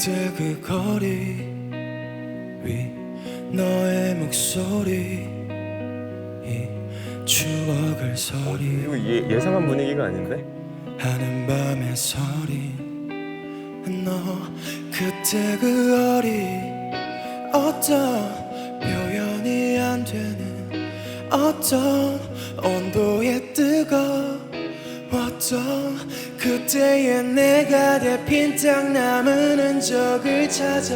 그때 그 거리 위 너의 목소리 이 추억을 서리 이거 예, 예상한 분위기가 아닌데? 하는 밤에 서린 너 그때 그 어리 어떤 표현이 안 되는 어떤 온도에 뜨거 웠던 그때의 내가 대핀 땅 남은 흔적을 찾아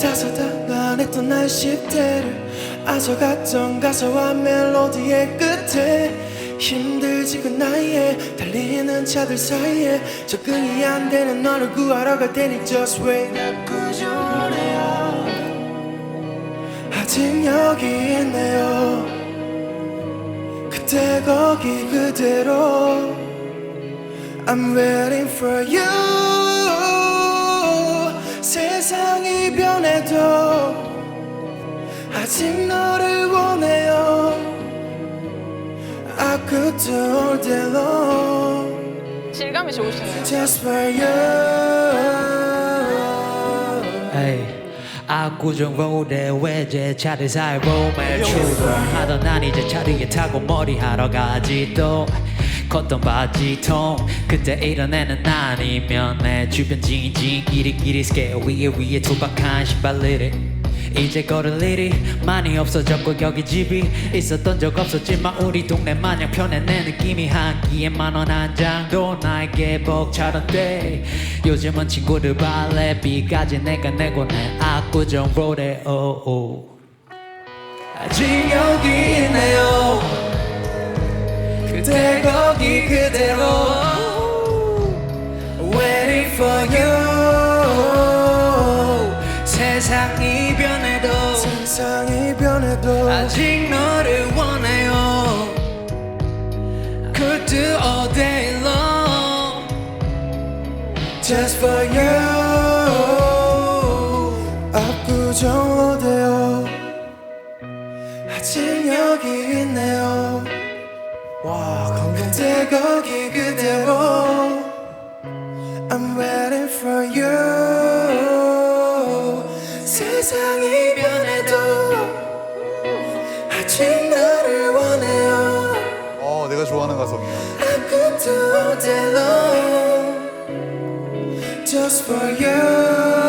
다사다난했던 날 10대를 아서갔던 가사와 멜로디의 끝에 힘들지 그 나이에 달리는 차들 사이에 접근이 안 되는 너를 구하러 갈 테니 just wait. 아직 여기 있네요. 그때 거기 그대로 I'm waiting for you. 세상이 변해도 아직 너를 원해요. I could do all day long. 질감이 좋으시네요. just for you. 에이 압구정 로드에 외제 차를 살봄에 출발하던 난 이제 차를 타고 머리 하러 가지 또 컸던 바지통. 그때 애는 아니면 내 주변 징징 끼리끼리 스케일 위에 위에 투박한 신발들이. 이제 걸을 일이 많이 없어졌고 여기 집이 있었던 적 없었지만 우리 동네 마냥 편해 내 느낌이 한 끼에 만원 한 장도 나에게 벅차던 때 요즘은 친구들 발레비까지 내가 내고 내 압구정 오오. 아직 여기 거기 그대로 Waiting for you 세상이 변해도 세상이 변해도 아직 너를 원해요 Could do all day long Just for you 압구정 어데요 아직 여기 있네요 와 감동 그때 거기 그대로 I'm waiting for you 세상이 변해도 아직 나를 원해요 어, 내가 좋아하는 가성이야. I could do all day long just for you.